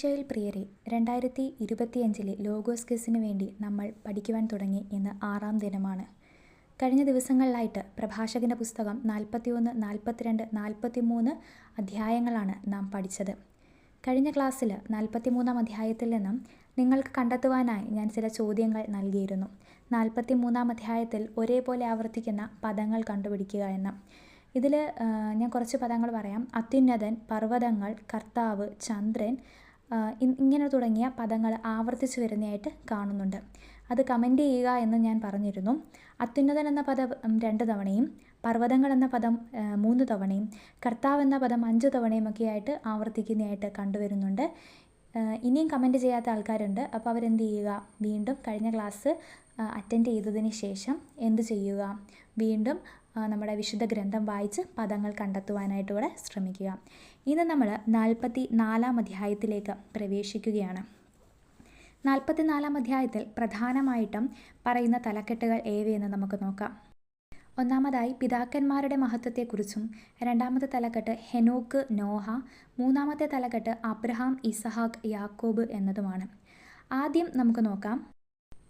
ഈശോയിൽ പ്രിയരെ രണ്ടായിരത്തി ഇരുപത്തിയഞ്ചിലെ ലോഗോസ് കേസിന് വേണ്ടി നമ്മൾ പഠിക്കുവാൻ തുടങ്ങി ഇന്ന് ആറാം ദിനമാണ്. കഴിഞ്ഞ ദിവസങ്ങളിലായിട്ട് പ്രഭാഷകന്റെ പുസ്തകം നാൽപ്പത്തിയൊന്ന് നാൽപ്പത്തിരണ്ട് നാൽപ്പത്തിമൂന്ന് അധ്യായങ്ങളാണ് നാം പഠിച്ചത്. കഴിഞ്ഞ ക്ലാസ്സിൽ നാൽപ്പത്തിമൂന്നാം അധ്യായത്തിൽ നിന്നും നിങ്ങൾക്ക് കണ്ടെത്തുവാനായി ഞാൻ ചില ചോദ്യങ്ങൾ നൽകിയിരുന്നു. നാൽപ്പത്തിമൂന്നാം അധ്യായത്തിൽ ഒരേപോലെ ആവർത്തിക്കുന്ന പദങ്ങൾ കണ്ടുപിടിക്കുക എന്ന്. ഇതിൽ ഞാൻ കുറച്ച് പദങ്ങൾ പറയാം. അത്യുന്നതൻ പർവതങ്ങൾ കർത്താവ് ചന്ദ്രൻ ഇങ്ങനെ തുടങ്ങിയ പദങ്ങൾ ആവർത്തിച്ച് വരുന്നതായിട്ട് കാണുന്നുണ്ട്. അത് കമന്റ് ചെയ്യുക എന്ന് ഞാൻ പറഞ്ഞിരുന്നു. അത്യുന്നതൻ എന്ന പദം രണ്ട് തവണയും പർവതങ്ങൾ എന്ന പദം മൂന്ന് തവണയും കർത്താവ് എന്ന പദം അഞ്ച് തവണയും ഒക്കെ ആയിട്ട് ആവർത്തിക്കുന്നതായിട്ട് കണ്ടുവരുന്നുണ്ട്. ഇനിയും കമന്റ് ചെയ്യാത്ത ആൾക്കാരുണ്ട്. അപ്പോൾ അവരെന്ത് ചെയ്യുക? വീണ്ടും കഴിഞ്ഞ ക്ലാസ് അറ്റൻഡ് ചെയ്തതിന് ശേഷം എന്ത് ചെയ്യുക? വീണ്ടും നമ്മുടെ വിശുദ്ധ ഗ്രന്ഥം വായിച്ച് പദങ്ങൾ കണ്ടെത്തുവാനായിട്ട് ഇവിടെ ശ്രമിക്കുക. ഇന്ന് നമ്മൾ നാൽപ്പത്തി നാലാം അധ്യായത്തിലേക്ക് പ്രവേശിക്കുകയാണ്. നാൽപ്പത്തി നാലാം അധ്യായത്തിൽ പ്രധാനമായിട്ടും പറയുന്ന തലക്കെട്ടുകൾ ഏവയെന്ന് നമുക്ക് നോക്കാം. ഒന്നാമതായി പിതാക്കന്മാരുടെ മഹത്വത്തെക്കുറിച്ചും രണ്ടാമത്തെ തലക്കെട്ട് ഹെനോക്ക് നോഹ മൂന്നാമത്തെ തലക്കെട്ട് അബ്രഹാം ഇസഹാക്ക് യാക്കോബ് എന്നതുമാണ്. ആദ്യം നമുക്ക് നോക്കാം.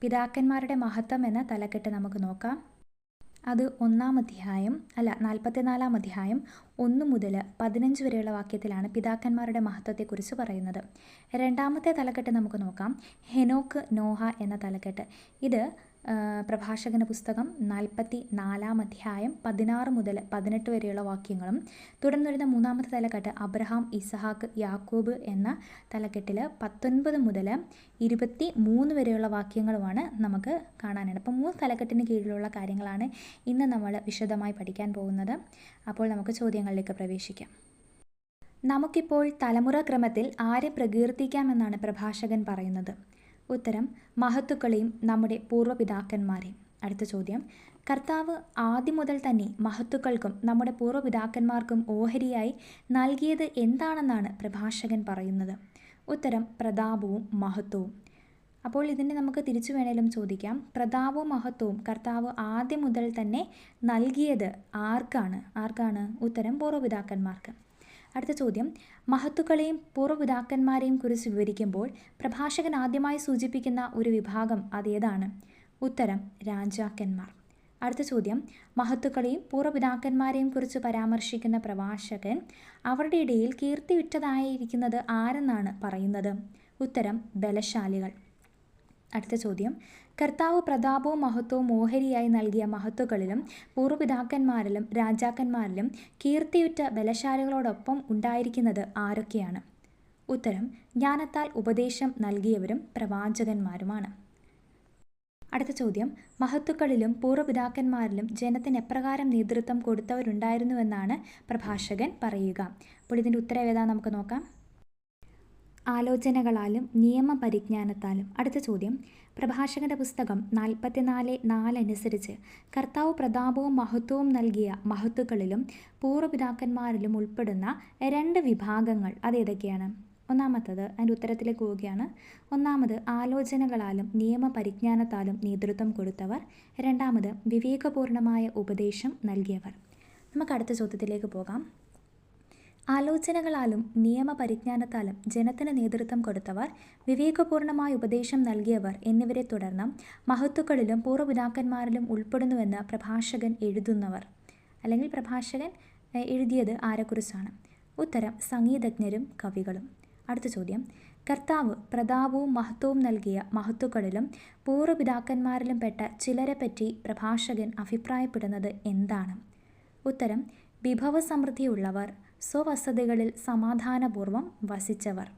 പിതാക്കന്മാരുടെ മഹത്വം എന്ന തലക്കെട്ട് നമുക്ക് നോക്കാം. അത് ഒന്നാം അധ്യായം അല്ല നാൽപ്പത്തിനാലാം അധ്യായം ഒന്ന് മുതൽ പതിനഞ്ച് വരെയുള്ള വാക്യത്തിലാണ് പിതാക്കന്മാരുടെ മഹത്വത്തെക്കുറിച്ച് പറയുന്നത്. രണ്ടാമത്തെ തലക്കെട്ട് നമുക്ക് നോക്കാം. ഹെനോക്ക് നോഹ എന്ന തലക്കെട്ട്. ഇത് പ്രഭാഷകന പുസ്തകം നാൽപ്പത്തി നാലാം അധ്യായം പതിനാറ് മുതൽ പതിനെട്ട് വരെയുള്ള വാക്യങ്ങളും തുടർന്ന് വരുന്ന മൂന്നാമത്തെ തലക്കെട്ട് അബ്രഹാം ഇസഹാക്ക് യാക്കൂബ് എന്ന തലക്കെട്ടിൽ പത്തൊൻപത് മുതൽ ഇരുപത്തി മൂന്ന് വരെയുള്ള വാക്യങ്ങളുമാണ് നമുക്ക് കാണാനാണ് അപ്പോൾ മൂന്ന് തലക്കെട്ടിന് കീഴിലുള്ള കാര്യങ്ങളാണ് ഇന്ന് നമ്മൾ വിശദമായി പഠിക്കാൻ പോകുന്നത്. അപ്പോൾ നമുക്ക് ചോദ്യങ്ങളിലേക്ക് പ്രവേശിക്കാം. നമുക്കിപ്പോൾ തലമുറ ക്രമത്തിൽ ആരെ പ്രകീർത്തിക്കാമെന്നാണ് പ്രഭാഷകൻ പറയുന്നത്. ഉത്തരം മഹത്തുക്കളെയും നമ്മുടെ പൂർവപിതാക്കന്മാരെയും. അടുത്ത ചോദ്യം. കർത്താവ് ആദ്യം മുതൽ തന്നെ മഹത്തുക്കൾക്കും നമ്മുടെ പൂർവപിതാക്കന്മാർക്കും ഓഹരിയായി നൽകിയത് എന്താണെന്നാണ് പ്രഭാഷകൻ പറയുന്നത്? ഉത്തരം പ്രതാപവും മഹത്വവും. അപ്പോൾ ഇതിനെ നമുക്ക് തിരിച്ചു വേണേലും ചോദിക്കാം. പ്രതാപവും മഹത്വവും കർത്താവ് ആദ്യം മുതൽ തന്നെ നൽകിയത് ആർക്കാണ്? ആർക്കാണ്? ഉത്തരം പൂർവപിതാക്കന്മാർക്ക്. അടുത്ത ചോദ്യം. മഹത്തുക്കളെയും പൂർവപിതാക്കന്മാരെയും കുറിച്ച് വിവരിക്കുമ്പോൾ പ്രഭാഷകൻ ആദ്യമായി സൂചിപ്പിക്കുന്ന ഒരു വിഭാഗം അതേതാണ്. ഉത്തരം രാജാക്കന്മാർ. അടുത്ത ചോദ്യം. മഹത്തുക്കളെയും പൂർവപിതാക്കന്മാരെയും കുറിച്ച് പരാമർശിക്കുന്ന പ്രഭാഷകൻ അവരുടെ ഇടയിൽ കീർത്തി വിറ്റതായിരിക്കുന്നത് ആരെന്നാണ് പറയുന്നത്? ഉത്തരം ബലശാലികൾ. അടുത്ത ചോദ്യം. കർത്താവ് പ്രതാപവും മഹത്വവും ഓഹരിയായി നൽകിയ മഹത്വകളിലും പൂർവപിതാക്കന്മാരിലും രാജാക്കന്മാരിലും കീർത്തിയുറ്റ ബലശാലികളോടൊപ്പം ഉണ്ടായിരിക്കുന്നത് ആരൊക്കെയാണ്? ഉത്തരം ജ്ഞാനത്താൽ ഉപദേശം നൽകിയവരും പ്രവാചകന്മാരുമാണ്. അടുത്ത ചോദ്യം മഹത്തുക്കളിലും പൂർവപിതാക്കന്മാരിലും ജനത്തിന് എപ്രകാരം നേതൃത്വം കൊടുത്തവരുണ്ടായിരുന്നുവെന്നാണ് പ്രഭാഷകൻ പറയുക. അപ്പോൾ ഇതിന്റെ ഉത്തരം ഏതാ നമുക്ക് നോക്കാം. ആലോചനകളാലും നിയമപരിജ്ഞാനത്താലും. അടുത്ത ചോദ്യം. പ്രഭാഷകന്റെ പുസ്തകം നാൽപ്പത്തിനാല് നാലനുസരിച്ച് കർത്താവ് പ്രതാപവും മഹത്വവും നൽകിയ മഹത്തുക്കളിലും പൂർവപിതാക്കന്മാരിലും ഉൾപ്പെടുന്ന രണ്ട് വിഭാഗങ്ങൾ അതേതൊക്കെയാണ് ഒന്നാമത്തത് അതിന്റെ ഉത്തരത്തിലേക്ക് പോവുകയാണ്. ഒന്നാമത് ആലോചനകളാലും നിയമപരിജ്ഞാനത്താലും നേതൃത്വം കൊടുത്തവർ. രണ്ടാമത് വിവേകപൂർണമായ ഉപദേശം നൽകിയവർ. നമുക്ക് അടുത്ത ചോദ്യത്തിലേക്ക് പോകാം. ആലോചനകളാലും നിയമപരിജ്ഞാനത്താലും ജനത്തിന് നേതൃത്വം കൊടുത്തവർ വിവേകപൂർണമായ ഉപദേശം നൽകിയവർ എന്നിവരെ തുടർന്ന് മഹത്തുക്കളിലും പൂർവപിതാക്കന്മാരിലും ഉൾപ്പെടുന്നുവെന്ന് പ്രഭാഷകൻ എഴുതുന്നവർ. അല്ലെങ്കിൽ പ്രഭാഷകൻ എഴുതിയത് ആരെക്കുറിച്ചാണ്? ഉത്തരം സംഗീതജ്ഞരും കവികളും. അടുത്ത ചോദ്യം. കർത്താവ് പ്രതാപവും മഹത്വവും നൽകിയ മഹത്തുക്കളിലും പൂർവപിതാക്കന്മാരിലും പെട്ട ചിലരെപ്പറ്റി പ്രഭാഷകൻ അഭിപ്രായപ്പെടുന്നത് എന്താണ്? ഉത്തരം വിഭവസമൃദ്ധിയുള്ളവർ സ്വവസതികളിൽ സമാധാനപൂർവം വസിച്ചവർ.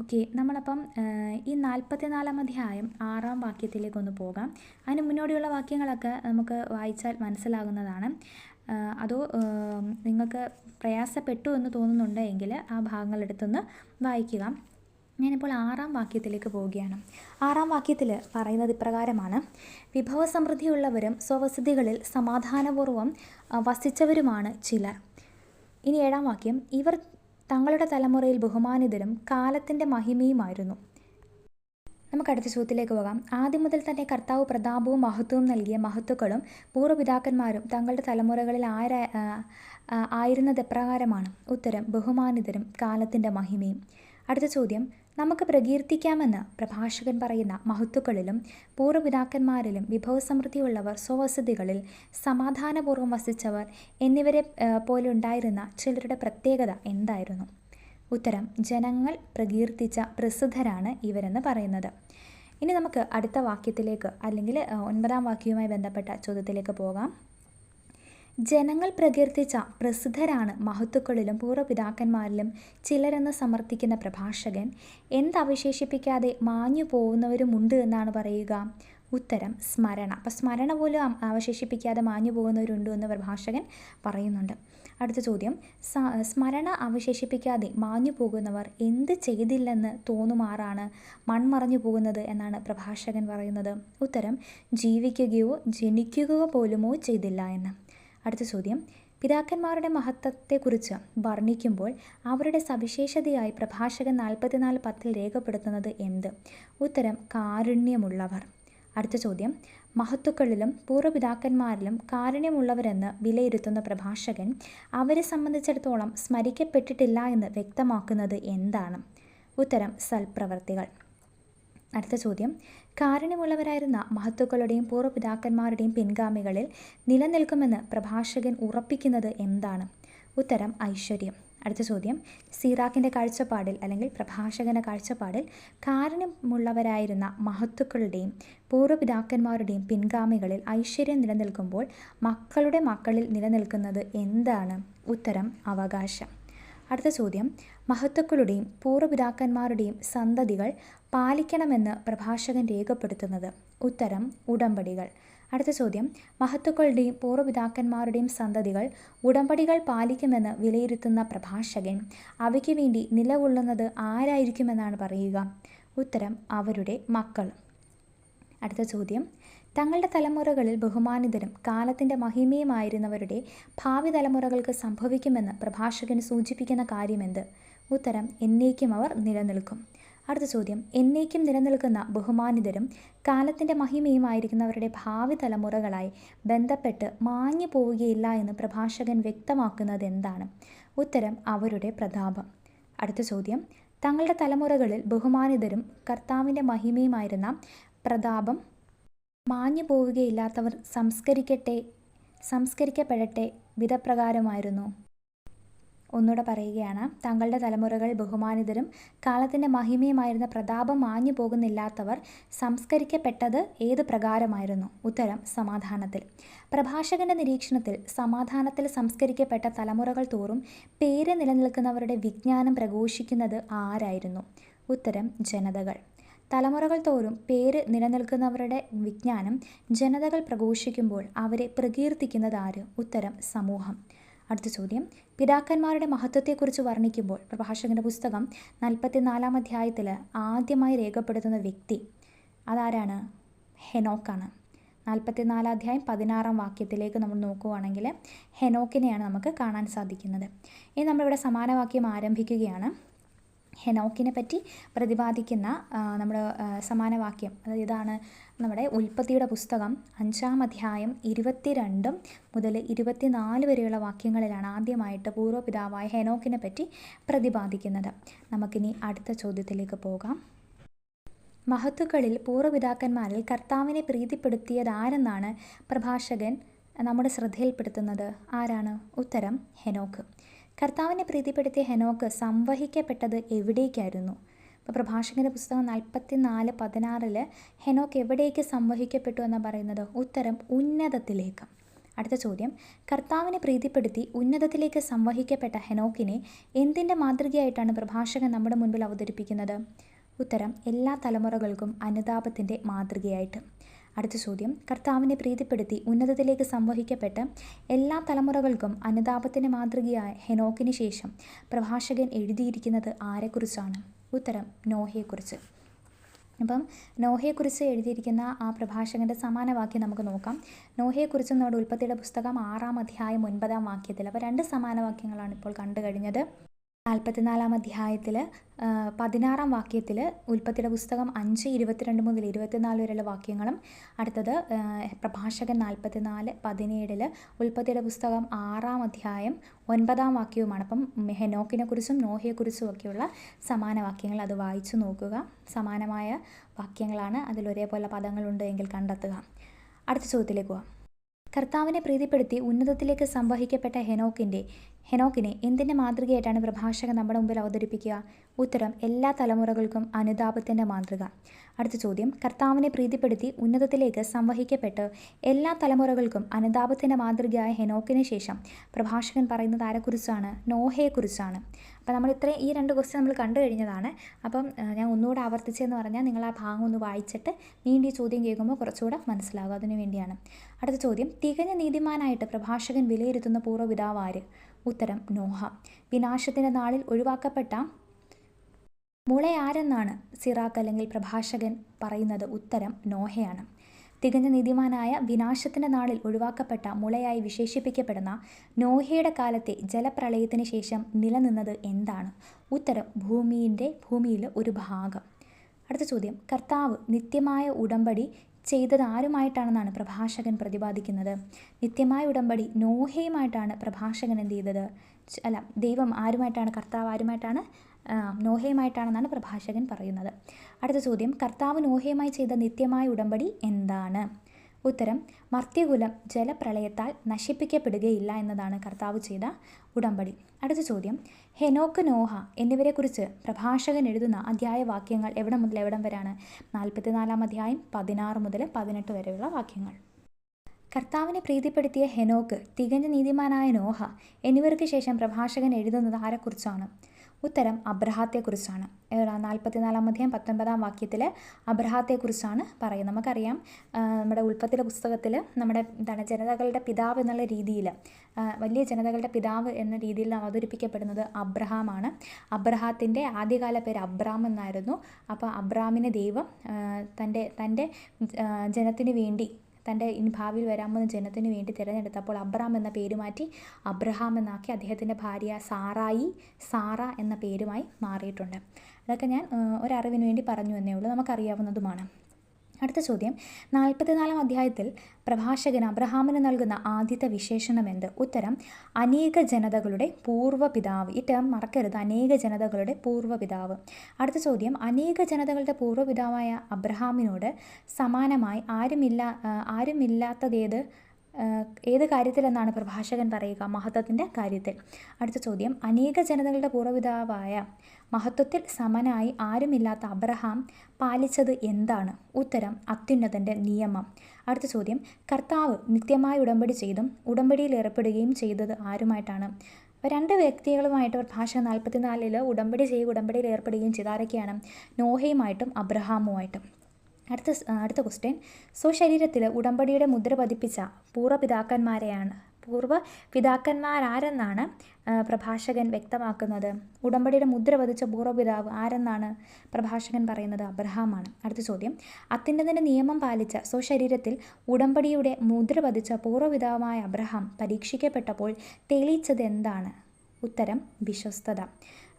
ഓക്കെ നമ്മളപ്പം ഈ നാൽപ്പത്തിനാലാം അധ്യായം ആറാം വാക്യത്തിലേക്ക് ഒന്ന് പോകാം. അതിന് മുന്നോടിയുള്ള വാക്യങ്ങളൊക്കെ നമുക്ക് വായിച്ചാൽ മനസ്സിലാകുന്നതാണ്. അതോ നിങ്ങൾക്ക് പ്രയാസപ്പെട്ടു എന്ന് തോന്നുന്നുണ്ടെങ്കിൽ ആ ഭാഗങ്ങളെടുത്തൊന്ന് വായിക്കുക. ഞാനിപ്പോൾ ആറാം വാക്യത്തിലേക്ക് പോവുകയാണ്. ആറാം വാക്യത്തിൽ പറയുന്നത് ഇപ്രകാരമാണ്. വിഭവസമൃദ്ധിയുള്ളവരും സ്വവസതികളിൽ സമാധാനപൂർവം വസിച്ചവരുമാണ് ചിലർ. ഇനി ഏഴാം വാക്യം. ഇവർ തങ്ങളുടെ തലമുറയിൽ ബഹുമാനിതരും കാലത്തിന്റെ മഹിമയുമായിരുന്നു. നമുക്ക് അടുത്ത ചോദ്യത്തിലേക്ക് പോകാം. ആദ്യം മുതൽ തന്നെ കർത്താവ് പ്രതാപവും മഹത്വവും നൽകിയ മഹത്വക്കളും പൂർവപിതാക്കന്മാരും തങ്ങളുടെ തലമുറകളിൽ ആരാ ആയിരുന്നത് എപ്രകാരമാണ്? ഉത്തരം ബഹുമാനിതരും കാലത്തിന്റെ മഹിമയും. അടുത്ത ചോദ്യം നമുക്ക് പ്രകീർത്തിക്കാമെന്ന് പ്രഭാഷകൻ പറയുന്ന മഹത്തുക്കളിലും പൂർവപിതാക്കന്മാരിലും വിഭവസമൃദ്ധിയുള്ളവർ സ്വവസതികളിൽ സമാധാനപൂർവം വസിച്ചവർ എന്നിവരെ പോലെ ഉണ്ടായിരുന്ന ചിലരുടെ പ്രത്യേകത എന്തായിരുന്നു? ഉത്തരം ജനങ്ങൾ പ്രകീർത്തിച്ച പ്രസിദ്ധരാണ് ഇവരെന്ന് പറയുന്നത്. ഇനി നമുക്ക് അടുത്ത വാക്യത്തിലേക്ക് അല്ലെങ്കിൽ ഒൻപതാം വാക്യവുമായി ബന്ധപ്പെട്ട ചോദ്യത്തിലേക്ക് പോകാം. ജനങ്ങൾ പ്രകീർത്തിച്ച പ്രസിദ്ധരാണ് മഹത്തുക്കളിലും പൂർവപിതാക്കന്മാരിലും ചിലരെന്ന് സമർത്ഥിക്കുന്ന പ്രഭാഷകൻ. എന്തവശേഷിപ്പിക്കാതെ മാഞ്ഞു പോകുന്നവരുമുണ്ട് എന്നാണ് പറയുക. ഉത്തരം സ്മരണ. അപ്പം സ്മരണ പോലും അവശേഷിപ്പിക്കാതെ മാഞ്ഞു പോകുന്നവരുണ്ട് എന്ന് പ്രഭാഷകൻ പറയുന്നുണ്ട്. അടുത്ത ചോദ്യം. സ്മരണ അവശേഷിപ്പിക്കാതെ മാഞ്ഞു പോകുന്നവർ എന്ത് ചെയ്തില്ലെന്ന് തോന്നുമാറാണ് മൺമറഞ്ഞു പോകുന്നത് എന്നാണ് പ്രഭാഷകൻ പറയുന്നത്. ഉത്തരം ജീവിക്കുകയോ ജനിക്കുകയോ പോലുമോ ചെയ്തില്ല എന്ന്. അടുത്ത ചോദ്യം. പിതാക്കന്മാരുടെ മഹത്വത്തെക്കുറിച്ച് വർണിക്കുമ്പോൾ അവരുടെ സവിശേഷതയായി പ്രഭാഷകൻ നാൽപ്പത്തിനാല് പത്തിൽ രേഖപ്പെടുത്തുന്നത് എന്ത്? ഉത്തരം കാരുണ്യമുള്ളവർ. അടുത്ത ചോദ്യം. മഹത്തുക്കളിലും പൂർവപിതാക്കന്മാരിലും കാരുണ്യമുള്ളവരെന്ന് വിലയിരുത്തുന്ന പ്രഭാഷകൻ അവരെ സംബന്ധിച്ചിടത്തോളം സ്മരിക്കപ്പെട്ടിട്ടില്ല എന്ന് വ്യക്തമാക്കുന്നത് എന്താണ്? ഉത്തരം സൽപ്രവർത്തികൾ. അടുത്ത ചോദ്യം. കാരുണ്യമുള്ളവരായിരുന്ന മഹത്തുക്കളുടെയും പൂർവപിതാക്കന്മാരുടെയും പിൻഗാമികളിൽ നിലനിൽക്കുമെന്ന് പ്രഭാഷകൻ ഉറപ്പിക്കുന്നത് എന്താണ്? ഉത്തരം ഐശ്വര്യം. അടുത്ത ചോദ്യം സീറാക്കിന്റെ കാഴ്ചപ്പാടിൽ അല്ലെങ്കിൽ പ്രഭാഷകന്റെ കാഴ്ചപ്പാടിൽ കാരണമുള്ളവരായിരുന്ന മഹത്തുക്കളുടെയും പൂർവപിതാക്കന്മാരുടെയും പിൻഗാമികളിൽ ഐശ്വര്യം നിലനിൽക്കുമ്പോൾ മക്കളുടെ മക്കളിൽ നിലനിൽക്കുന്നത് എന്താണ്? ഉത്തരം അവകാശം. അടുത്ത ചോദ്യം. മഹത്തുക്കളുടെയും പൂർവപിതാക്കന്മാരുടെയും സന്തതികൾ പാലിക്കണമെന്ന് പ്രഭാഷകൻ രേഖപ്പെടുത്തുന്നത്. ഉത്തരം ഉടമ്പടികൾ. അടുത്ത ചോദ്യം. മഹത്തുക്കളുടെയും പൂർവപിതാക്കന്മാരുടെയും സന്തതികൾ ഉടമ്പടികൾ പാലിക്കുമെന്ന് വിലയിരുത്തുന്ന പ്രഭാഷകൻ അവയ്ക്ക് വേണ്ടി നിലകൊള്ളുന്നത് ആരായിരിക്കുമെന്നാണ് പറയുക. ഉത്തരം അവരുടെ മക്കൾ. അടുത്ത ചോദ്യം. തങ്ങളുടെ തലമുറകളിൽ ബഹുമാനിതരും കാലത്തിന്റെ മഹിമയുമായിരുന്നവരുടെ ഭാവി തലമുറകൾക്ക് സംഭവിക്കുമെന്ന് പ്രഭാഷകന് സൂചിപ്പിക്കുന്ന കാര്യമെന്ത്? ഉത്തരം എന്നേക്കും അവർ നിലനിൽക്കും. അടുത്ത ചോദ്യം എന്നേക്കും നിലനിൽക്കുന്ന ബഹുമാനിതരും കാലത്തിന്റെ മഹിമയുമായിരിക്കുന്നവരുടെ ഭാവി തലമുറകളായി ബന്ധപ്പെട്ട് മാഞ്ഞു പോവുകയില്ല എന്ന് പ്രഭാഷകൻ വ്യക്തമാക്കുന്നത് എന്താണ് ഉത്തരം അവരുടെ പ്രതാപം. അടുത്ത ചോദ്യം തങ്ങളുടെ തലമുറകളിൽ ബഹുമാനിതരും കർത്താവിന്റെ മഹിമയുമായിരുന്ന പ്രതാപം മാഞ്ഞു പോവുകയില്ലാത്തവർ സംസ്കരിക്കട്ടെ സംസ്കരിക്കപ്പെടട്ടെ വിധപ്രകാരമായിരുന്നു. ഒന്നുകൂടെ പറയുകയാണ് തങ്ങളുടെ തലമുറകൾ ബഹുമാനിതരും കാലത്തിന്റെ മഹിമയുമായിരുന്ന പ്രതാപം മാഞ്ഞു പോകുന്നില്ലാത്തവർ സംസ്കരിക്കപ്പെട്ടത് ഏത് പ്രകാരമായിരുന്നു? ഉത്തരം സമാധാനത്തിൽ. പ്രഭാഷകന്റെ നിരീക്ഷണത്തിൽ സമാധാനത്തിൽ സംസ്കരിക്കപ്പെട്ട തലമുറകൾ തോറും പേര് നിലനിൽക്കുന്നവരുടെ വിജ്ഞാനം പ്രഘോഷിക്കുന്നത് ആരായിരുന്നു? ഉത്തരം ജനതകൾ. തലമുറകൾ തോറും പേര് നിലനിൽക്കുന്നവരുടെ വിജ്ഞാനം ജനതകൾ പ്രഘോഷിക്കുമ്പോൾ അവരെ പ്രകീർത്തിക്കുന്നത് ആര് ഉത്തരം സമൂഹം. അടുത്ത ചോദ്യം. പിതാക്കന്മാരുടെ മഹത്വത്തെക്കുറിച്ച് വർണിക്കുമ്പോൾ പ്രഭാഷകന്റെ പുസ്തകം നാൽപ്പത്തിനാലാം അധ്യായത്തിൽ ആദ്യമായി രേഖപ്പെടുത്തുന്ന വ്യക്തി അതാരാണ്? ഹെനോക്കാണ്. നാൽപ്പത്തിനാലാം അധ്യായം പതിനാറാം വാക്യത്തിലേക്ക് നമ്മൾ നോക്കുകയാണെങ്കിൽ ഹെനോക്കിനെയാണ് നമുക്ക് കാണാൻ സാധിക്കുന്നത്. ഇനി നമ്മളിവിടെ സമാനവാക്യം ആരംഭിക്കുകയാണ്. ഹെനോക്കിനെ പറ്റി പ്രതിപാദിക്കുന്ന നമ്മുടെ സമാനവാക്യം. അതായത് ഇതാണ് നമ്മുടെ ഉൽപ്പത്തിയുടെ പുസ്തകം അഞ്ചാം അധ്യായം ഇരുപത്തിരണ്ടും മുതൽ ഇരുപത്തിനാല് വരെയുള്ള വാക്യങ്ങളിലാണ് ആദ്യമായിട്ട് പൂർവപിതാവായ ഹെനോക്കിനെ പറ്റി പ്രതിപാദിക്കുന്നത്. നമുക്കിനി അടുത്ത ചോദ്യത്തിലേക്ക് പോകാം. മഹത്തുക്കളിൽ പൂർവപിതാക്കന്മാരിൽ കർത്താവിനെ പ്രീതിപ്പെടുത്തിയത് ആരെന്നാണ് പ്രഭാഷകൻ നമ്മുടെ ശ്രദ്ധയിൽപ്പെടുത്തുന്നത്? ആരാണ്? ഉത്തരം ഹെനോക്ക്. കർത്താവിനെ പ്രീതിപ്പെടുത്തിയ ഹെനോക്ക് സംവഹിക്കപ്പെട്ടത് എവിടേക്കായിരുന്നു? ഇപ്പോൾ പ്രഭാഷകന്റെ പുസ്തകം നാൽപ്പത്തി നാല് പതിനാറിൽ ഹെനോക്ക് എവിടേക്ക് സംവഹിക്കപ്പെട്ടു എന്ന് പറയുന്നത്? ഉത്തരം ഉന്നതത്തിലേക്ക്. അടുത്ത ചോദ്യം. കർത്താവിനെ പ്രീതിപ്പെടുത്തി ഉന്നതത്തിലേക്ക് സംവഹിക്കപ്പെട്ട ഹെനോക്കിനെ എന്തിന്റെ മാതൃകയായിട്ടാണ് പ്രഭാഷകൻ നമ്മുടെ മുൻപിൽ അവതരിപ്പിക്കുന്നത്? ഉത്തരം എല്ലാ തലമുറകൾക്കും അനുതാപത്തിന്റെ മാതൃകയായിട്ട്. അടുത്ത ചോദ്യം. കർത്താവിനെ പ്രീതിപ്പെടുത്തി ഉന്നതത്തിലേക്ക് സംവഹിക്കപ്പെട്ട് എല്ലാ തലമുറകൾക്കും അനുതാപത്തിന് മാതൃകയായ ഹെനോക്കിന് ശേഷം പ്രഭാഷകൻ എഴുതിയിരിക്കുന്നത് ആരെക്കുറിച്ചാണ്? ഉത്തരം നോഹയെക്കുറിച്ച്. അപ്പം നോഹയെക്കുറിച്ച് എഴുതിയിരിക്കുന്ന ആ പ്രഭാഷകന്റെ സമാന വാക്യം നമുക്ക് നോക്കാം. നോഹയെക്കുറിച്ച് നമ്മുടെ ഉൽപ്പത്തിയുടെ പുസ്തകം ആറാം അധ്യായം ഒൻപതാം വാക്യത്തിൽ. അപ്പോൾ രണ്ട് സമാന വാക്യങ്ങളാണ് ഇപ്പോൾ കണ്ടു കഴിഞ്ഞത് നാൽപ്പത്തിനാലാം അധ്യായത്തിൽ പതിനാറാം വാക്യത്തിൽ ഉൽപ്പത്തിയുടെ പുസ്തകം അഞ്ച് ഇരുപത്തിരണ്ട് മുതൽ ഇരുപത്തിനാല് വരെയുള്ള വാക്യങ്ങളും അടുത്തത് പ്രഭാഷകൻ നാൽപ്പത്തിനാല് പതിനേഴിൽ ഉൽപ്പത്തിയുടെ പുസ്തകം ആറാം അധ്യായം ഒൻപതാം വാക്യവുമാണ്. അപ്പം ഹെനോക്കിനെ കുറിച്ചും നോഹയെക്കുറിച്ചും ഒക്കെയുള്ള സമാന വാക്യങ്ങൾ അത് വായിച്ചു നോക്കുക. സമാനമായ വാക്യങ്ങളാണ് അതിൽ ഒരേപോലെ പദങ്ങളുണ്ട് എങ്കിൽ കണ്ടെത്തുക. അടുത്ത ചോദ്യത്തിലേക്ക് പോവാം. കർത്താവിനെ പ്രീതിപ്പെടുത്തി ഉന്നതത്തിലേക്ക് സംവഹിക്കപ്പെട്ട ഹെനോക്കിന്റെ ഹെനോക്കിനെ എന്തിന്റെ മാതൃകയായിട്ടാണ് പ്രഭാഷകൻ നമ്മുടെ മുമ്പിൽ അവതരിപ്പിക്കുക? ഉത്തരം എല്ലാ തലമുറകൾക്കും അനുതാപത്തിന്റെ മാതൃക. അടുത്ത ചോദ്യം. കർത്താവിനെ പ്രീതിപ്പെടുത്തി ഉന്നതത്തിലേക്ക് സംവഹിക്കപ്പെട്ട് എല്ലാ തലമുറകൾക്കും അനുതാപത്തിന്റെ മാതൃകയായ ഹെനോക്കിന് ശേഷം പ്രഭാഷകൻ പറയുന്നത് ആരെക്കുറിച്ചാണ്? നോഹയെക്കുറിച്ചാണ്. അപ്പോൾ നമ്മൾ ഇത്രയും ഈ രണ്ട് ക്വസ്റ്റ്യൻ നമ്മൾ കണ്ടു കഴിഞ്ഞതാണ്. അപ്പം ഞാൻ ഒന്നുകൂടെ ആവർത്തിച്ചെന്ന് പറഞ്ഞാൽ നിങ്ങൾ ആ ഭാഗം ഒന്ന് വായിച്ചിട്ട് വീണ്ടും ഈ ചോദ്യം കേൾക്കുമ്പോൾ കുറച്ചുകൂടെ മനസ്സിലാകും അതിനു വേണ്ടിയാണ്. അടുത്ത ചോദ്യം. തികഞ്ഞ നീതിമാനായിട്ട് പ്രഭാഷകൻ വിലയിരുത്തുന്ന പൂർവപിതാവ് ആര്? ഉത്തരം നോഹ. വിനാശത്തിന്റെ നാളിൽ ഒഴിവാക്കപ്പെട്ട മുള ആരെന്നാണ് സിറാക്ക് അല്ലെങ്കിൽ പ്രഭാഷകൻ പറയുന്നത് ഉത്തരം നോഹയാണ്. തികഞ്ഞ നീതിമാനായ വിനാശത്തിന്റെ നാളിൽ ഒഴിവാക്കപ്പെട്ട മുളയായി വിശേഷിപ്പിക്കപ്പെടുന്ന നോഹയുടെ കാലത്തെ ജലപ്രളയത്തിന് ശേഷം നിലനിന്നത് എന്താണ്? ഉത്തരം ഭൂമിയുടെ ഭൂമിയിലെ ഒരു ഭാഗം. അടുത്ത ചോദ്യം കർത്താവ് നിത്യമായ ഉടമ്പടി ചെയ്തത് ആരുമായിട്ടാണെന്നാണ് പ്രഭാഷകൻ പ്രതിപാദിക്കുന്നത്. നിത്യമായ ഉടമ്പടി നോഹയുമായിട്ടാണ് പ്രഭാഷകൻ എന്ത് ചെയ്തത്? അല്ല ദൈവം ആരുമായിട്ടാണ് കർത്താവ് ആരുമായിട്ടാണ് നോഹയുമായിട്ടാണെന്നാണ് പ്രഭാഷകൻ പറയുന്നത്. അടുത്ത ചോദ്യം കർത്താവ് നോഹയുമായി ചെയ്ത നിത്യമായ ഉടമ്പടി എന്താണ്? ഉത്തരം മർത്യകുലം ജലപ്രളയത്താൽ നശിപ്പിക്കപ്പെടുകയില്ല എന്നതാണ് കർത്താവ് ചെയ്ത ഉടമ്പടി. അടുത്ത ചോദ്യം ഹെനോക്ക് നോഹ എന്നിവരെക്കുറിച്ച് പ്രഭാഷകൻ എഴുതുന്ന അധ്യായ വാക്യങ്ങൾ എവിടെ മുതൽ എവിടം വരെയാണ്? നാൽപ്പത്തിനാലാം അധ്യായം പതിനാറ് മുതൽ പതിനെട്ട് വരെയുള്ള വാക്യങ്ങൾ. കർത്താവിനെ പ്രീതിപ്പെടുത്തിയ ഹെനോക്ക് തികഞ്ഞ നീതിമാനായ നോഹ എന്നിവർക്ക് ശേഷം പ്രഭാഷകൻ എഴുതുന്നത് ആരെക്കുറിച്ചാണ്? ഉത്തരം അബ്രഹാത്തെക്കുറിച്ചാണ്. നാൽപ്പത്തിനാലാം അധ്യായം പത്തൊൻപതാം വാക്യത്തിൽ അബ്രഹാത്തെക്കുറിച്ചാണ് പറയുന്നത്. നമുക്കറിയാം നമ്മുടെ ഉൽപ്പത്തിലെ പുസ്തകത്തിൽ നമ്മുടെ എന്താണ് ജനതകളുടെ പിതാവ് എന്നുള്ള രീതിയിൽ വലിയ ജനതകളുടെ പിതാവ് എന്ന രീതിയിൽ അവതരിപ്പിക്കപ്പെടുന്നത് അബ്രഹാമാണ് അബ്രഹാത്തിന്റെ ആദ്യകാല പേര് അബ്രാം എന്നായിരുന്നു. അപ്പോൾ അബ്രാമിനെ ദൈവം തന്റെ തന്റെ ജനത്തിന് വേണ്ടി തന്റെ ഇനി ഭാവിയിൽ വരാമെന്ന ജനത്തിന് വേണ്ടി തിരഞ്ഞെടുത്തപ്പോൾ അബ്രാം എന്ന പേര് മാറ്റി അബ്രഹാം എന്നാക്കി അദ്ദേഹത്തിന്റെ ഭാര്യ സാറായി സാറ എന്ന പേരുമായി മാറിയിട്ടുണ്ട്. അതൊക്കെ ഞാൻ ഒരറിവിന് വേണ്ടി പറഞ്ഞു എന്നേ ഉള്ളൂ. നമുക്കറിയാവുന്നതുമാണ്. അടുത്ത ചോദ്യം. നാൽപ്പത്തിനാലാം അധ്യായത്തിൽ പ്രഭാഷകൻ അബ്രഹാമിന് നൽകുന്ന ആദ്യത്തെ വിശേഷണം എന്ത് ഉത്തരം അനേക ജനതകളുടെ പൂർവപിതാവ്. ഈ ടേം മറക്കരുത്. അനേക ജനതകളുടെ പൂർവപിതാവ്. അടുത്ത ചോദ്യം അനേക ജനതകളുടെ പൂർവപിതാവായ അബ്രഹാമിനോട് സമാനമായി ആരുമില്ല ആരുമില്ലാത്തതേത് ഏത് കാര്യത്തിലെന്നാണ് പ്രഭാഷകൻ പറയുക? മഹത്വത്തിന്റെ കാര്യത്തിൽ. അടുത്ത ചോദ്യം അനേക ജനതകളുടെ പൂർവപിതാവായ മഹത്വത്തിൽ സമനായി ആരുമില്ലാത്ത അബ്രഹാം പാലിച്ചത് എന്താണ്? ഉത്തരം അത്യുന്നതന്റെ നിയമം. അടുത്ത ചോദ്യം കർത്താവ് നിത്യമായി ഉടമ്പടി ചെയ്തും ഉടമ്പടിയിൽ ഏർപ്പെടുകയും ചെയ്തത് ആരുമായിട്ടാണ്? രണ്ട് വ്യക്തികളുമായിട്ട് ഭാഷ നാൽപ്പത്തിനാലിൽ ഉടമ്പടി ചെയ്യുക ഉടമ്പടിയിൽ ഏർപ്പെടുകയും ചെയ്ത ആരൊക്കെയാണ്? നോഹയുമായിട്ടും അബ്രഹാമുമായിട്ടും. അടുത്ത അടുത്ത ക്വസ്റ്റ്യൻ സ്വശരീരത്തിൽ ഉടമ്പടിയുടെ മുദ്ര പതിപ്പിച്ച പൂർവപിതാക്കന്മാരെയാണ് പൂർവ പിതാക്കന്മാരാരെന്നാണ് പ്രഭാഷകൻ വ്യക്തമാക്കുന്നത്. ഉടമ്പടിയുടെ മുദ്ര പതിച്ച പൂർവപിതാവ് ആരെന്നാണ് പ്രഭാഷകൻ പറയുന്നത്? അബ്രഹാമാണ്. അടുത്ത ചോദ്യം. അത്യുന്നതിന്റെ നിയമം പാലിച്ച സ്വശരീരത്തിൽ ഉടമ്പടിയുടെ മുദ്ര പതിച്ച പൂർവപിതാവായ അബ്രഹാം പരീക്ഷിക്കപ്പെട്ടപ്പോൾ തെളിയിച്ചത് എന്താണ് ഉത്തരം വിശ്വസ്തത.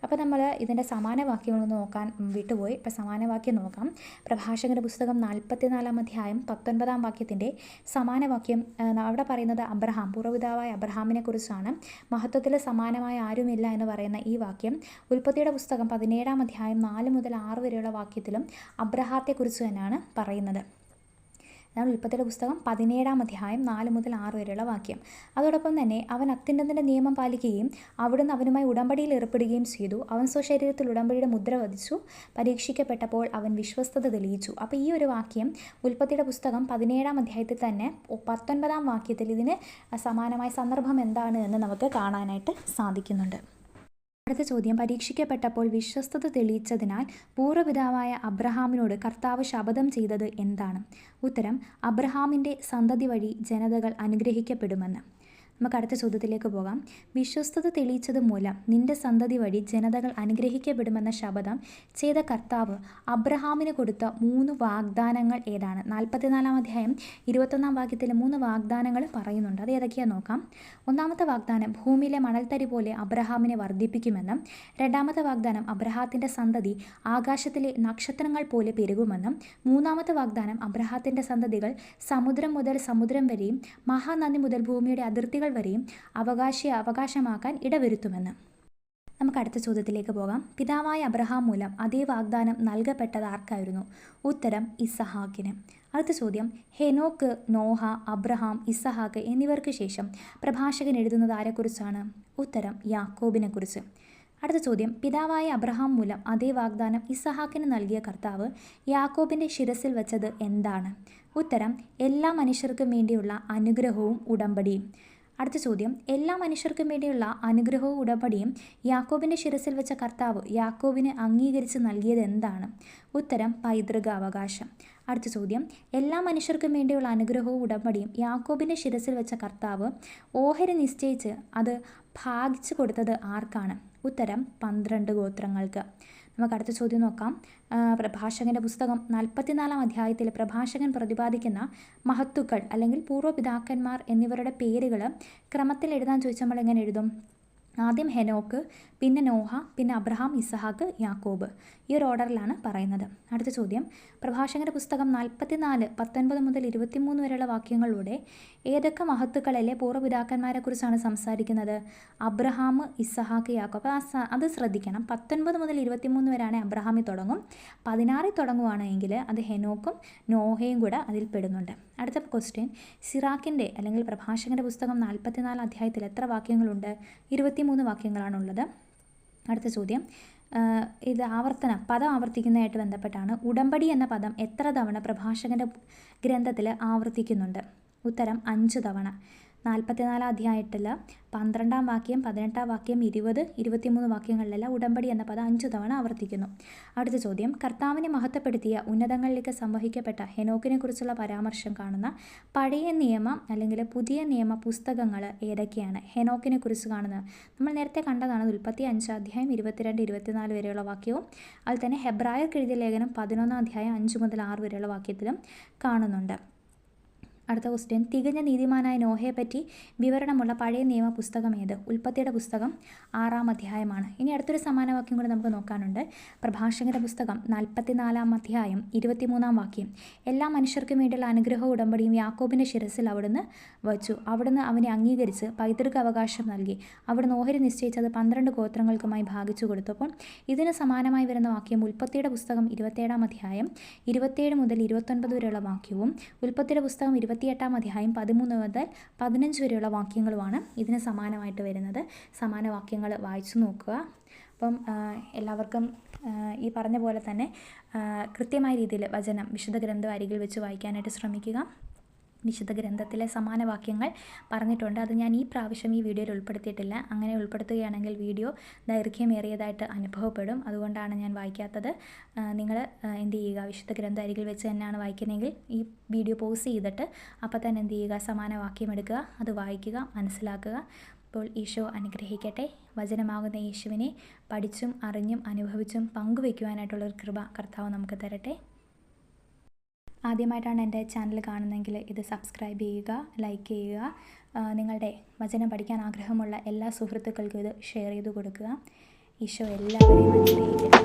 അപ്പോൾ നമ്മൾ ഇതിന്റെ സമാന വാക്യങ്ങളൊന്ന് നോക്കാൻ വിട്ടുപോയി. ഇപ്പോൾ സമാന വാക്യം നോക്കാം. പ്രഭാഷകന്റെ പുസ്തകം നാൽപ്പത്തിനാലാം അധ്യായം പത്തൊൻപതാം വാക്യത്തിന്റെ സമാന വാക്യം അവിടെ പറയുന്നത് അബ്രഹാം പൂർവപിതാവായ അബ്രഹാമിനെ കുറിച്ചാണ്. മഹത്വത്തിൽ സമാനമായ ആരുമില്ല എന്ന് പറയുന്ന ഈ വാക്യം ഉൽപ്പത്തിയുടെ പുസ്തകം പതിനേഴാം അധ്യായം നാല് മുതൽ ആറ് വരെയുള്ള വാക്യത്തിലും അബ്രഹാത്തെക്കുറിച്ച് തന്നെയാണ് പറയുന്നത്. അതാണ് ഉൽപ്പത്തിയുടെ പുസ്തകം പതിനേഴാം അധ്യായം നാല് മുതൽ ആറ് വരെയുള്ള വാക്യം. അതോടൊപ്പം തന്നെ അവൻ അത്യുന്നതിന്റെ നിയമം പാലിക്കുകയും അവിടുന്ന് അവനുമായി ഉടമ്പടിയിൽ ഏർപ്പെടുകയും ചെയ്തു. അവൻ സ്വശരീരത്തിൽ ഉടമ്പടിയുടെ മുദ്ര വധിച്ചു. പരീക്ഷിക്കപ്പെട്ടപ്പോൾ അവൻ വിശ്വസ്തത തെളിയിച്ചു. അപ്പോൾ ഈ ഒരു വാക്യം ഉൽപ്പത്തിയുടെ പുസ്തകം പതിനേഴാം അധ്യായത്തിൽ തന്നെ പത്തൊൻപതാം വാക്യത്തിൽ ഇതിന് സമാനമായ സന്ദർഭം എന്താണ് എന്ന് നമുക്ക് കാണാനായിട്ട് സാധിക്കുന്നുണ്ട്. അടുത്ത ചോദ്യം. പരീക്ഷിക്കപ്പെട്ടപ്പോൾ വിശ്വസ്തത തെളിയിച്ചതിനാൽ പൂർവപിതാവായ അബ്രഹാമിനോട് കർത്താവ് ശപഥം ചെയ്തത് എന്താണ്? ഉത്തരം അബ്രഹാമിന്റെ സന്തതി വഴി ജനതകൾ അനുഗ്രഹിക്കപ്പെടുമെന്ന്. നമുക്ക് അടുത്ത ചോദ്യത്തിലേക്ക് പോകാം. വിശ്വസ്തത തെളിയിച്ചത് മൂലം നിന്റെ സന്തതി വഴി ജനതകൾ അനുഗ്രഹിക്കപ്പെടുമെന്ന ശപഥം ചെയ്ത കർത്താവ് അബ്രഹാമിന് കൊടുത്ത മൂന്ന് വാഗ്ദാനങ്ങൾ ഏതാണ്? നാൽപ്പത്തിനാലാം അധ്യായം ഇരുപത്തൊന്നാം വാക്യത്തിലെ മൂന്ന് വാഗ്ദാനങ്ങൾ പറയുന്നുണ്ട്. അത് ഏതൊക്കെയാണെന്ന് നോക്കാം. ഒന്നാമത്തെ വാഗ്ദാനം ഭൂമിയിലെ മണൽത്തരി പോലെ അബ്രഹാമിനെ വർദ്ധിപ്പിക്കുമെന്നും രണ്ടാമത്തെ വാഗ്ദാനം അബ്രഹാത്തിന്റെ സന്തതി ആകാശത്തിലെ നക്ഷത്രങ്ങൾ പോലെ പെരുകുമെന്നും മൂന്നാമത്തെ വാഗ്ദാനം അബ്രഹാത്തിന്റെ സന്തതികൾ സമുദ്രം മുതൽ സമുദ്രം വരെയും മഹാനദി മുതൽ ഭൂമിയുടെ അതിർത്തികൾ വരെയും അവകാശി അവകാശമാക്കാൻ ഇടവരുത്തുമെന്ന്. നമുക്ക് അടുത്ത ചോദ്യത്തിലേക്ക് പോകാം. പിതാവായ അബ്രഹാം മൂലം അതേ വാഗ്ദാനം നൽകപ്പെട്ടത് ആർക്കായിരുന്നു ഉത്തരം ഇസഹാക്കിന്. അടുത്ത ചോദ്യം ഹെനോക്ക് നോഹ അബ്രഹാം ഇസഹാക്ക് എന്നിവർക്ക് ശേഷം പ്രഭാഷകൻ എഴുതുന്നത് ആരെക്കുറിച്ചാണ്? ഉത്തരം യാക്കോബിനെ കുറിച്ച് അടുത്ത ചോദ്യം പിതാവായ അബ്രഹാം മൂലം അതേ വാഗ്ദാനം ഇസഹാക്കിന് നൽകിയ കർത്താവ് യാക്കോബിന്റെ ശിരസിൽ വെച്ചത് എന്താണ്? ഉത്തരം എല്ലാ മനുഷ്യർക്കും വേണ്ടിയുള്ള അനുഗ്രഹവും ഉടമ്പടിയും. അടുത്ത ചോദ്യം. എല്ലാ മനുഷ്യർക്കും വേണ്ടിയുള്ള അനുഗ്രഹവും ഉടമ്പടിയും യാക്കോബിന്റെ ശിരസിൽ വെച്ച കർത്താവ് യാക്കോബിന് അംഗീകരിച്ച് നൽകിയത് എന്താണ്? ഉത്തരം പൈതൃക അവകാശം അടുത്ത ചോദ്യം. എല്ലാ മനുഷ്യർക്കും വേണ്ടിയുള്ള അനുഗ്രഹവും ഉടമ്പടിയും യാക്കോബിന്റെ ശിരസിൽ വെച്ച കർത്താവ് ഓഹരി നിശ്ചയിച്ച് അത് ഭാഗിച്ചു കൊടുത്തത് ആർക്കാണ്? ഉത്തരം പന്ത്രണ്ട് ഗോത്രങ്ങൾക്ക്. നമുക്ക് അടുത്ത ചോദ്യം നോക്കാം. പ്രഭാഷകന്റെ പുസ്തകം നാൽപ്പത്തിനാലാം അധ്യായത്തിൽ പ്രഭാഷകൻ പ്രതിപാദിക്കുന്ന മഹത്തുക്കൾ അല്ലെങ്കിൽ പൂർവപിതാക്കന്മാർ എന്നിവരുടെ പേരുകൾ ക്രമത്തിൽ എഴുതാൻ ചോദിച്ചാൽ നമ്മൾ എങ്ങനെ എഴുതും? ആദ്യം ഹെനോക്ക് പിന്നെ നോഹ പിന്നെ അബ്രഹാം ഇസഹാക്ക് യാക്കോബ്. ഈ ഒരു ഓർഡറിലാണ് പറയുന്നത്. അടുത്ത ചോദ്യം. പ്രഭാഷകന്റെ പുസ്തകം നാൽപ്പത്തിനാല് പത്തൊൻപത് മുതൽ ഇരുപത്തിമൂന്ന് വരെയുള്ള വാക്യങ്ങളിലൂടെ ഏതൊക്കെ മഹത്തുക്കളിലെ പൂർവപിതാക്കന്മാരെക്കുറിച്ചാണ് സംസാരിക്കുന്നത്? അബ്രഹാം ഇസഹാക്ക് യാക്കോബ്. അത് ശ്രദ്ധിക്കണം. പത്തൊൻപത് മുതൽ ഇരുപത്തിമൂന്ന് വരെയാണ് അബ്രഹാമിൽ തുടങ്ങും. പതിനാറിൽ തുടങ്ങുവാണെങ്കിൽ അത് ഹെനോക്കും നോഹയും കൂടെ അതിൽ പെടുന്നുണ്ട്. അടുത്ത ക്വസ്റ്റ്യൻ സിറാക്കിന്റെ അല്ലെങ്കിൽ പ്രഭാഷകന്റെ പുസ്തകം നാൽപ്പത്തിനാല് അധ്യായത്തിൽ എത്ര വാക്യങ്ങളുണ്ട്? ഇരുപത്തിമൂന്ന് വാക്യങ്ങളാണുള്ളത്. അടുത്ത ചോദ്യം. ഇത് ആവർത്തനം പദം ആവർത്തിക്കുന്നതായിട്ട് ബന്ധപ്പെട്ടാണ്. ഉടമ്പടി എന്ന പദം എത്ര തവണ പ്രഭാഷകന്റെ ഗ്രന്ഥത്തിൽ ആവർത്തിക്കുന്നുണ്ട്? ഉത്തരം അഞ്ച് തവണ. നാൽപ്പത്തിനാലാം അധ്യായത്തിൽ പന്ത്രണ്ടാം വാക്യം പതിനെട്ടാം വാക്യം ഇരുപത് ഇരുപത്തിമൂന്ന് വാക്യങ്ങളിലെല്ലാം ഉടമ്പടി എന്ന പദം അഞ്ചു തവണ ആവർത്തിക്കുന്നു. അടുത്ത ചോദ്യം. കർത്താവിനെ മഹത്വപ്പെടുത്തിയ ഉന്നതങ്ങളിലേക്ക് സംവഹിക്കപ്പെട്ട ഹെനോക്കിനെ കുറിച്ചുള്ള പരാമർശം കാണുന്ന പഴയ നിയമം അല്ലെങ്കിൽ പുതിയ നിയമ പുസ്തകങ്ങൾ ഏതൊക്കെയാണ്? ഹെനോക്കിനെ കുറിച്ച് കാണുന്നത് നമ്മൾ നേരത്തെ കണ്ടതാണ് ഉൽപ്പത്തി അഞ്ചാം അധ്യായം ഇരുപത്തിരണ്ട് ഇരുപത്തിനാല് വരെയുള്ള വാക്യവും അതുപോലെ തന്നെ ഹെബ്രായർക്ക് എഴുതിയ ലേഖനം പതിനൊന്നാം അധ്യായം അഞ്ച് മുതൽ ആറ് വരെയുള്ള വാക്യത്തിലും കാണുന്നുണ്ട്. അടുത്ത ക്വസ്റ്റ്യൻ തികഞ്ഞ നീതിമാനായ നോഹയെ പറ്റി വിവരണമുള്ള പഴയ നിയമ പുസ്തകം ഏത്? ഉൽപ്പത്തിയുടെ പുസ്തകം ആറാം അധ്യായമാണ്. ഇനി അടുത്തൊരു സമാനവാക്യം കൂടി നമുക്ക് നോക്കാനുണ്ട്. പ്രഭാഷകന്റെ പുസ്തകം നാൽപ്പത്തിനാലാം അധ്യായം ഇരുപത്തിമൂന്നാം വാക്യം. എല്ലാ മനുഷ്യർക്കും വേണ്ടിയുള്ള അനുഗ്രഹ ഉടമ്പടിയും യാക്കോബിന്റെ ശിരസിൽ അവിടുന്ന് വച്ചു. അവിടുന്ന് അവനെ അംഗീകരിച്ച് പൈതൃക അവകാശം നൽകി. അവിടുന്ന് ഓഹരി നിശ്ചയിച്ചത് പന്ത്രണ്ട് ഗോത്രങ്ങൾക്കുമായി ഭാഗിച്ചു കൊടുത്തു അപ്പോൾ ഇതിന് സമാനമായി വരുന്ന വാക്യം ഉൽപ്പത്തിയുടെ പുസ്തകം ഇരുപത്തേഴാം അധ്യായം ഇരുപത്തേഴ് മുതൽ ഇരുപത്തൊൻപത് വരെയുള്ള വാക്യവും ഉൽപ്പത്തിയുടെ പുസ്തകം ഇരുപത്തിയെട്ടാം അധ്യായം പതിമൂന്ന് മുതൽ പതിനഞ്ച് വരെയുള്ള വാക്യങ്ങളുമാണ് ഇതിന് സമാനമായിട്ട് വരുന്നത്. സമാന വാക്യങ്ങൾ വായിച്ചു നോക്കുക. അപ്പം എല്ലാവർക്കും ഈ പറഞ്ഞ പോലെ തന്നെ കൃത്യമായ രീതിയിൽ വചനം വിശുദ്ധ ഗ്രന്ഥം അരികിൽ വെച്ച് വായിക്കാനായിട്ട് ശ്രമിക്കുക. വിശുദ്ധ ഗ്രന്ഥത്തിലെ സമാന വാക്യങ്ങൾ പറഞ്ഞിട്ടുണ്ട്. അത് ഞാൻ ഈ പ്രാവശ്യം ഈ വീഡിയോയിൽ ഉൾപ്പെടുത്തിയിട്ടില്ല. അങ്ങനെ ഉൾപ്പെടുത്തുകയാണെങ്കിൽ വീഡിയോ ദൈർഘ്യമേറിയതായിട്ട് അനുഭവപ്പെടും. അതുകൊണ്ടാണ് ഞാൻ വായിക്കാത്തത്. നിങ്ങൾ എന്ത് ചെയ്യുക? വിശുദ്ധ ഗ്രന്ഥ അരികിൽ വെച്ച് തന്നെയാണ് വായിക്കുന്നതെങ്കിൽ ഈ വീഡിയോ പോസ് ചെയ്തിട്ട് അപ്പോൾ തന്നെ എന്ത് ചെയ്യുക? സമാന വാക്യം എടുക്കുക അത് വായിക്കുക മനസ്സിലാക്കുക. അപ്പോൾ ഈശോ അനുഗ്രഹിക്കട്ടെ. വചനമാകുന്ന യേശുവിനെ പഠിച്ചും അറിഞ്ഞും അനുഭവിച്ചും പങ്കുവയ്ക്കുവാനായിട്ടുള്ള ഒരു കൃപ കർത്താവ് നമുക്ക് തരട്ടെ. ആദ്യമായിട്ടാണ് എന്റെ ചാനൽ കാണുന്നതെങ്കിൽ ഇത് സബ്സ്ക്രൈബ് ചെയ്യുക ലൈക്ക് ചെയ്യുക. നിങ്ങളുടെ വചനം പഠിക്കാൻ ആഗ്രഹമുള്ള എല്ലാ സുഹൃത്തുക്കൾക്കും ഇത് ഷെയർ ചെയ്ത് കൊടുക്കുക. ഈശോ എല്ലാവരെയും അനുഗ്രഹിക്കട്ടെ.